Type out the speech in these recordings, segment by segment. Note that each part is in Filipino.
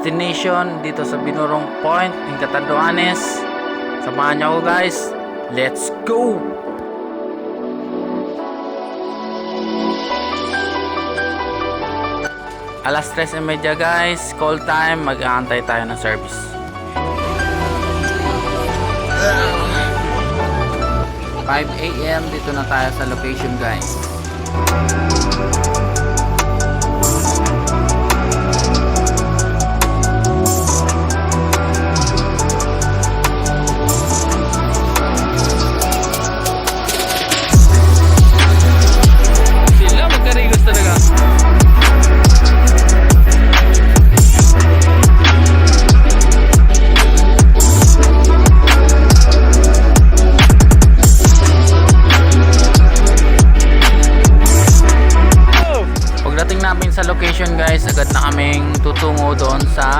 destination dito sa Binurong Point in Catanduanes. Samahan niyo ako guys. Let's go! Alas 3.30 guys, call time, mag-aantay tayo ng service. Five a.m. dito na tayo sa location guys.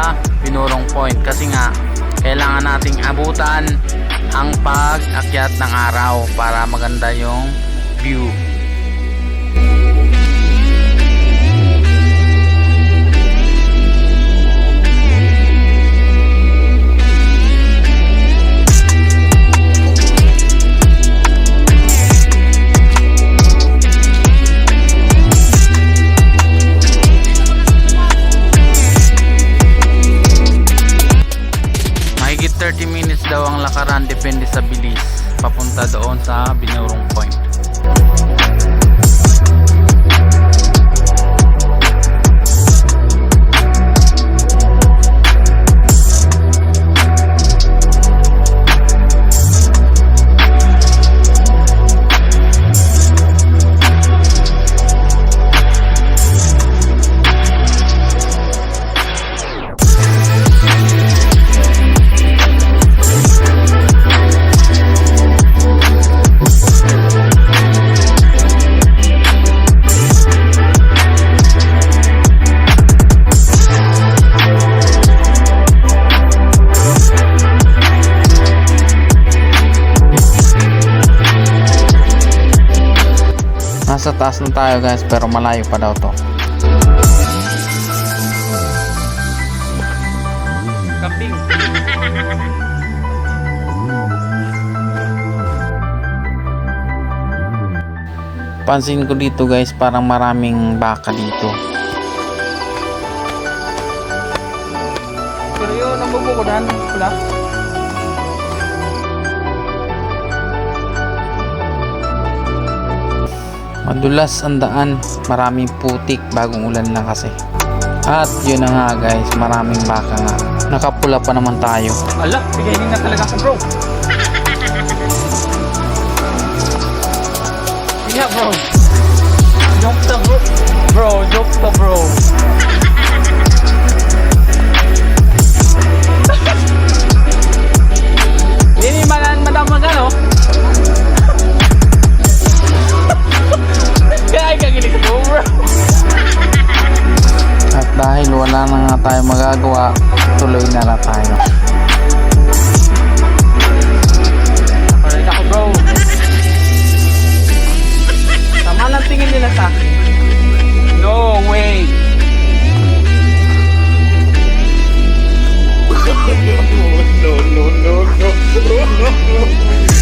Sa Binurong Point kasi nga kailangan nating abutan ang pag-akyat ng araw para maganda yung view. Na tayo guys pero malayo pa daw to. Kambing. Pansin ko dito guys parang maraming baka dito. Pero yun, ang bubukudan, wala. Madulas ang daan, maraming putik bagong ulan lang kasi. At yun na nga guys, maraming baka nga. Nakapula pa naman tayo. Ala, bigay na talaga ako bro. Yeah bro. Joke to bro. Bro, joke to bro. Ini malan madam magano? At dahil wala na nga tayo magagawa, tuloy na na tayo. Alright ako bro. Tama lang tingin nila sa akin. No way. no, no, no, no.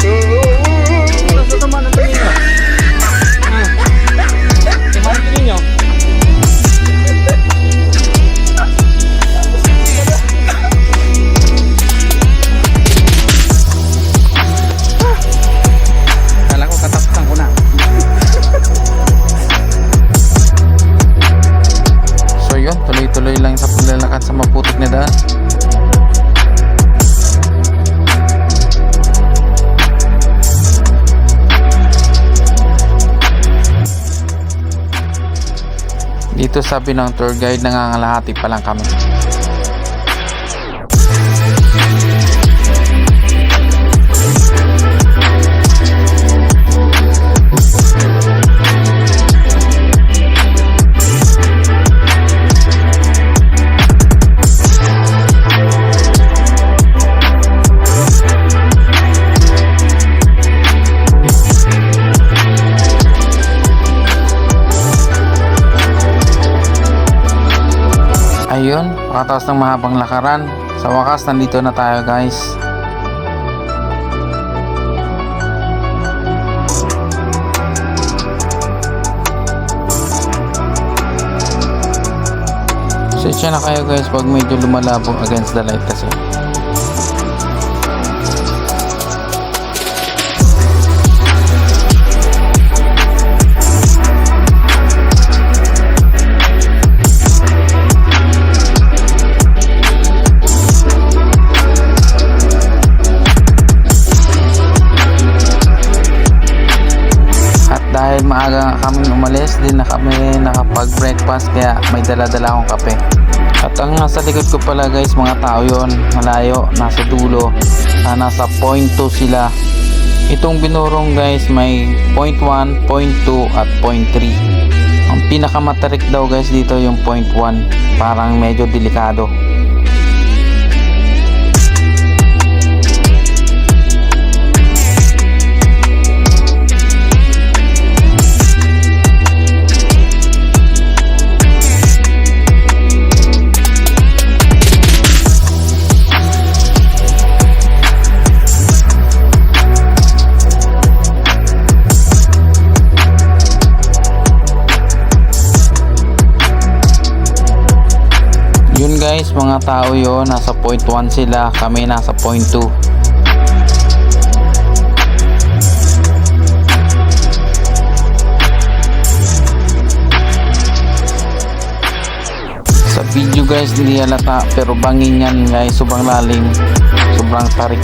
Basta yun, tuloy-tuloy lang sa paglalakad sa maputik na daan. Dito sabi ng tour guide nangangalahati pa lang kami. Ayun, pakatapos ng mahabang lakaran. Sa wakas, nandito na tayo guys. Sensya na kayo guys pag medyo lumalabo against the light kasi. Maaga kaming umalis, din na kami nakapag-breakfast kaya may dala-dala akong kape. At ang nasa likod ko pala guys, mga tao yon malayo, nasa dulo, na nasa point 2 sila. Itong binurong guys may point 1, point 2 at point 3. Ang pinakamatarik daw guys dito yung point 1, parang medyo delikado. Guys, mga tao yon nasa point 1 sila, kami nasa point 2. Sa video guys, hindi halata pero bangin yan guys, sobrang lalim, sobrang tarik.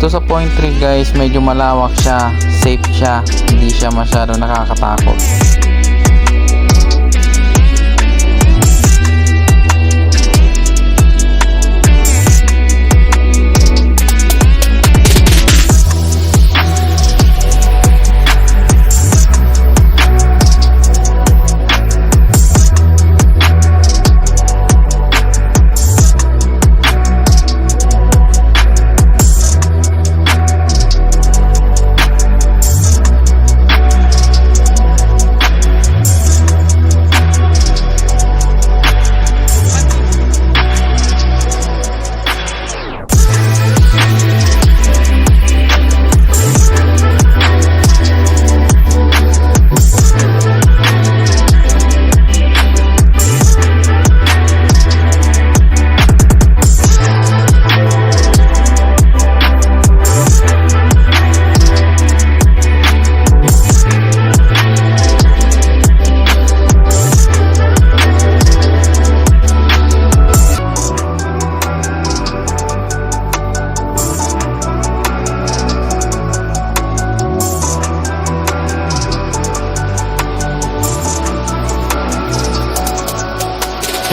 Dito sa point 3 guys, medyo malawak siya, safe siya, hindi siya masyado nakakatakot.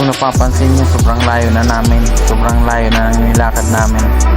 Kung napapansin nyo, sobrang layo na namin. Sobrang layo na ng nilakad namin.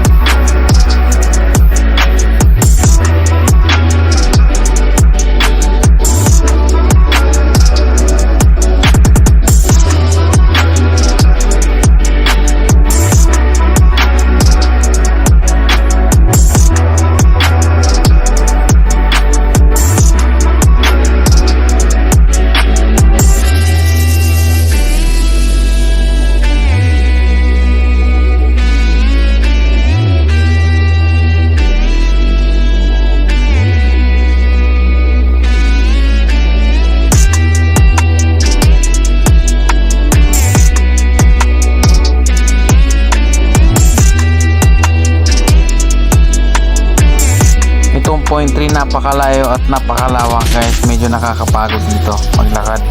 Napakalayo at napakalawak guys. Medyo nakakapagod dito maglakad.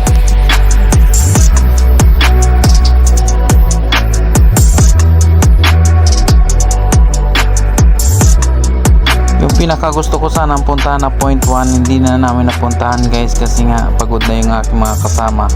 Yung pinaka gusto ko sana puntahan na point 1 hindi na namin napuntahan guys kasi nga pagod na yung aking mga kasama